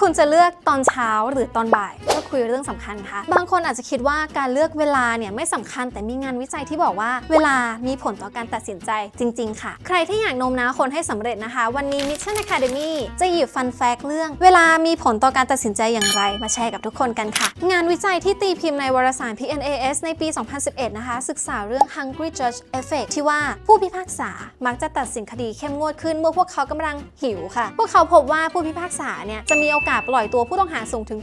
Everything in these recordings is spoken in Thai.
คุณจะเลือกตอนเช้าหรือตอนบ่ายเพื่อคุยเรื่องสำคัญคะบางคนอาจจะคิดว่าการเลือกเวลาเนี่ยไม่สำคัญแต่มีงานวิจัยที่บอกว่าเวลามีผลต่อการตัดสินใจจริง ๆ ค่ะ ใครที่อยากโน้มน้าวคนให้สำเร็จนะคะ วันนี้ Mission Academy จะหยิบฟันแฟกเรื่อง เวลามีผลต่อการตัดสินใจอย่างไร มาแชร์กับทุกคนกันค่ะ งานวิจัยที่ตีพิมพ์ในวารสาร PNAS ในปี 2011 นะคะ ศึกษาเรื่อง Hungry Judge Effect ที่ว่าผู้พิพากษามักจะตัดสินคดีเข้มงวดขึ้นเมื่อพวกเขากำลังหิวค่ะ พวกเขาพบว่าผู้พิพากษาเนี่ยจะมีโอกาสาสปล่อยตัวผู้ต้องหาสูงถึง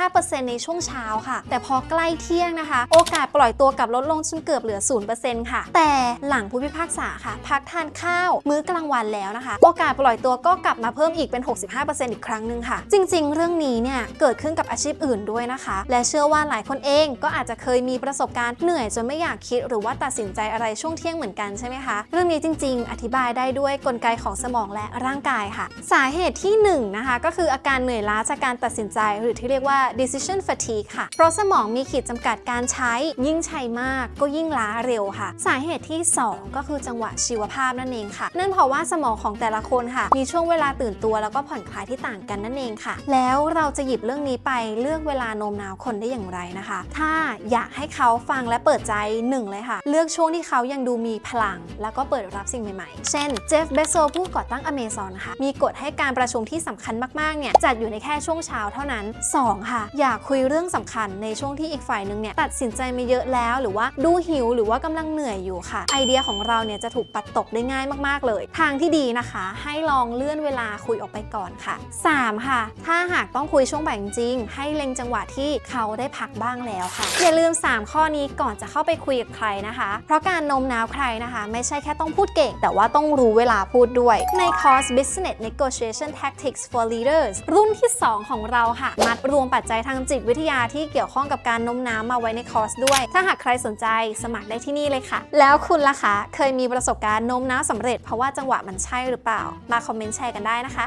65%ในช่วงเช้าค่ะ แต่พอใกล้เที่ยงนะคะ โอกาสปล่อยตัวกับลดลงจนเกือบเหลือ 0%ค่ะ แต่หลังผู้พิพากษาค่ะ พักทานข้าว มื้อกลางวันแล้วนะคะ โอกาสปล่อยตัวก็กลับมาเพิ่มอีกเป็น 65%อีกครั้งหนึ่งค่ะ จริง ๆ เรื่องนี้เนี่ยเกิดขึ้นกับอาชีพอื่นด้วยนะคะ และเชื่อว่าหลายคนเองก็อาจจะเคยมีประสบการณ์เหนื่อยจนไม่อยากคิด หรือว่าตัดสินใจอะไรช่วงเที่ยงเหมือนกันใช่ไหมคะเรื่องนี้จริง ๆ อธิบายได้ด้วยกลไกของสมองและร่างกายค่ะ สาเหตุที่หนึ่งนะคะก็คืออาการเหนื่อยล้าจากการตัดสินใจ หรือที่เรียกว่า decision fatigue ค่ะ เพราะสมองมีขีดจำกัดการใช้ ยิ่งใช้มากก็ยิ่งล้าเร็วค่ะ สาเหตุที่ 2 ก็คือจังหวะชีวภาพนั่นเองค่ะ นั่นเพราะว่าสมองของแต่ละคนค่ะ มีช่วงเวลาตื่นตัวแล้วก็ผ่อนคลายที่ต่างกันนั่นเองค่ะ แล้วเราจะหยิบเรื่องนี้ไปเลือกเวลาโน้มน้าวคนได้อย่างไรนะคะ ถ้าอยากให้เขาฟังและเปิดใจหนึ่งเลยค่ะ เลือกช่วงที่เขายังดูมีพลัง แล้วก็เปิดรับสิ่งใหม่ๆ เช่น เจฟ เบโซผู้ก่อตั้งอเมซอนนะคะ มีกฎให้การประชุมที่สำคัญมากๆ เนี่ย จัดอยู่ในแค่ช่วงเช้าเท่านั้น 2 ค่ะ อย่าคุยเรื่องสำคัญในช่วงที่อีกฝ่ายหนึ่งเนี่ยตัดสินใจมาเยอะแล้ว หรือว่าดูหิวหรือว่ากำลังเหนื่อยอยู่ค่ะ ไอเดียของเราเนี่ยจะถูกปัดตกได้ง่ายมากๆเลย ทางที่ดีนะคะ ให้ลองเลื่อนเวลาคุยออกไปก่อนค่ะ 3 ค่ะ ถ้าหากต้องคุยช่วงบ่ายจริง ให้เล็งจังหวะที่เขาได้พักบ้างแล้วค่ะ อย่าลืม 3 ข้อนี้ก่อนจะเข้าไปคุยกับใครนะคะ เพราะการโน้มน้าวใครนะคะ ไม่ใช่แค่ต้องพูดเก่ง แต่ว่าต้องรู้เวลาพูดด้วย ในคอร์ส Business Negotiation Tactics for Leaders รุ่นที่ที่ 2 ของเราค่ะ มัดรวมปัจจัยทางจิตวิทยาที่เกี่ยวข้องกับการโน้มน้าวมาไว้ในคอร์สด้วย ถ้าหากใครสนใจสมัครได้ที่นี่เลยค่ะ แล้วคุณล่ะคะ เคยมีประสบการณ์โน้มน้าวสำเร็จเพราะว่าจังหวะมันใช่หรือเปล่า มาคอมเมนต์แชร์กันได้นะคะ